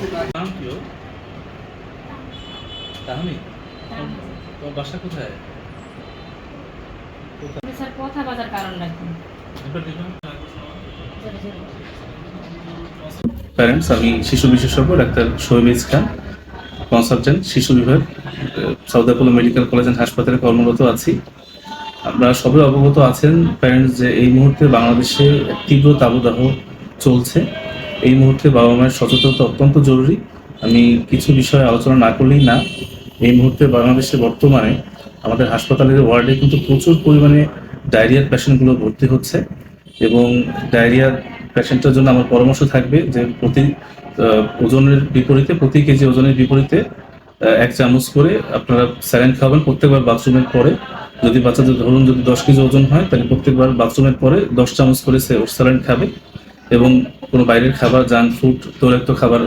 Hello Tahmi তোমার বাসা কোথায়? কোথায়? স্যার কথা বাজার কারণ রাখুন প্যারেন্টস আমি শিশু বিশেষজ্ঞ ডাক্তার শোয়েব খান কনসালটেন্ট শিশু বিভাগ সাউদাপোলো মেডিকেল কলেজ অ্যান্ড হাসপাতালে কর্মরত আছি। আমরা সবাই অবগত আছেন প্যারেন্টস যে এই মুহূর্তে বাংলাদেশে তীব্র তাবদাহ চলছে। এই মুহূর্তে বাবা মায়ের সচেতনতা অত্যন্ত জরুরি। আমি কিছু বিষয়ে আলোচনা না করলেই না, এই মুহূর্তে বাংলাদেশে বর্তমানে আমাদের হাসপাতালের ওয়ার্ডে কিন্তু প্রচুর পরিমাণে ডায়রিয়ার পেশেন্টগুলো ভর্তি হচ্ছে এবং ডায়রিয়ার পেশেন্টের জন্য আমার পরামর্শ থাকবে যে প্রতি ওজনের বিপরীতে, প্রতি কেজি ওজনের বিপরীতে এক চামচ করে আপনারা স্যালাইন খাবেন। প্রত্যেকবার বাথরুমের পরে যদি বাচ্চাদের, ধরুন যদি দশ কেজি ওজন হয়, তাহলে প্রত্যেকবার বাথরুমের পরে দশ চামচ করে সে স্যালাইন খাবে এবং কোনো বাইরের খাবার জাঙ্ক ফুড তৈলাক্ত খাবার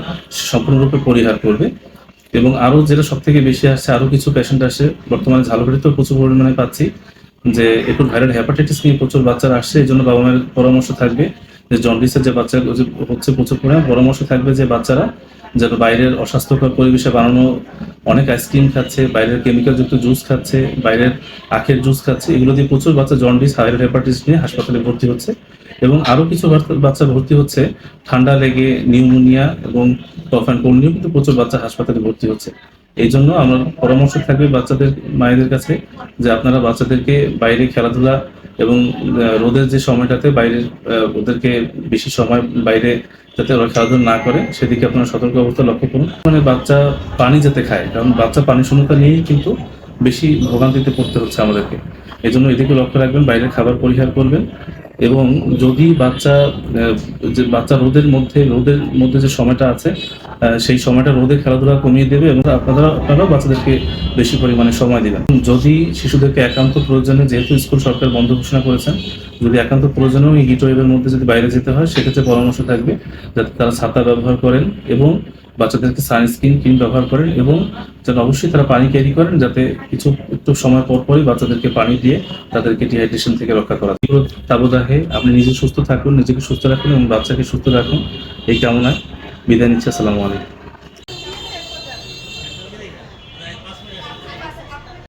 সম্পূর্ণরূপে পরিহার করবে। এবং আরও যেটা সব থেকে বেশি আসছে, আরও কিছু পেশেন্ট আসে, বর্তমানে ঝালবাড়িতেও প্রচুর পরিমাণে পাচ্ছি, যে একটু ভাইরাল হেপাটাইটিস নিয়ে প্রচুর বাচ্চারা আসছে, এই জন্য বাবা মায়ের পরামর্শ থাকবে যে জন্ডিসের যে বাচ্চা হচ্ছে প্রচুর পরিমাণে, পরামর্শ থাকবে যে বাচ্চারা যেন বাইরের অস্বাস্থ্যকর পরিবেশে বানানো, অনেক আইসক্রিম খাচ্ছে, বাইরের কেমিক্যাল যুক্ত জুস খাচ্ছে, বাইরের আখের জুস খাচ্ছে, এগুলো দিয়ে প্রচুর বাচ্চা জন্ডিস ভাইরাল হেপাটাইটিস নিয়ে হাসপাতালে ভর্তি হচ্ছে। এবং আরও কিছু বাচ্চা- ভর্তি হচ্ছে। ঠান্ডা লেগে, নিউমোনিয়া এবং কফ অ্যান্ড কোল্ড নিয়েও কিন্তু প্রচুর বাচ্চা হাসপাতালে ভর্তি হচ্ছে। এই জন্য আমার পরামর্শ থাকবে বাচ্চাদের, মায়েদের কাছে যে আপনারা বাচ্চাদেরকে বাইরে খেলাধুলা এবং রোদের যে সময়টাতে বাইরে ওদেরকে বেশি সময় বাইরে যাতে ওরা খেলাধুলা না করে, সেদিকে আপনারা সতর্ক অবস্থা লক্ষ্য করুন। মানে বাচ্চা পানি যাতে খায়, কারণ বাচ্চা পানি শূন্যতা নিয়েই কিন্তু বেশি ভোগান্তিতে পড়তে হচ্ছে আমাদেরকে। এই জন্য এদিকে লক্ষ্য রাখবেন, বাইরের খাবার পরিহার করবেন। এবং যদি বাচ্চা যে বাচ্চা রোদের মধ্যে রোদের মধ্যে যে সময়টা আছে সেই সময়টা রোদে খেলাধুলা কমিয়ে দেবে এবং আপনারা, আপনারাও বাচ্চাদেরকে বেশি পরিমাণে সময় দেবেন। যদি শিশুদেরকে একান্ত প্রয়োজনে, যেহেতু স্কুল সরকার বন্ধ ঘোষণা করেছেন, যদি একান্ত প্রয়োজনেও এই হিট ওয়েভের মধ্যে যদি বাইরে যেতে হয়, সেক্ষেত্রে পরামর্শ থাকবে যাতে তারা ছাতা ব্যবহার করেন এবং বাচ্চাদেরকে সানস্ক্রিন ক্রিম ব্যবহার করেন এবং যেন অবশ্যই তারা পানি ক্যারি করেন যাতে কিছু একটু সময় পর পরই বাচ্চাদেরকে পানি দিয়ে তাদেরকে ডিহাইড্রেশন থেকে রক্ষা করা তাবদাহে আপনি নিজে সুস্থ থাকুন, নিজেকে সুস্থ রাখুন এবং বাচ্চাকে সুস্থ রাখুন। এই কামনায় বিদায় নিচ্ছি। আসসালামু আলাইকুম।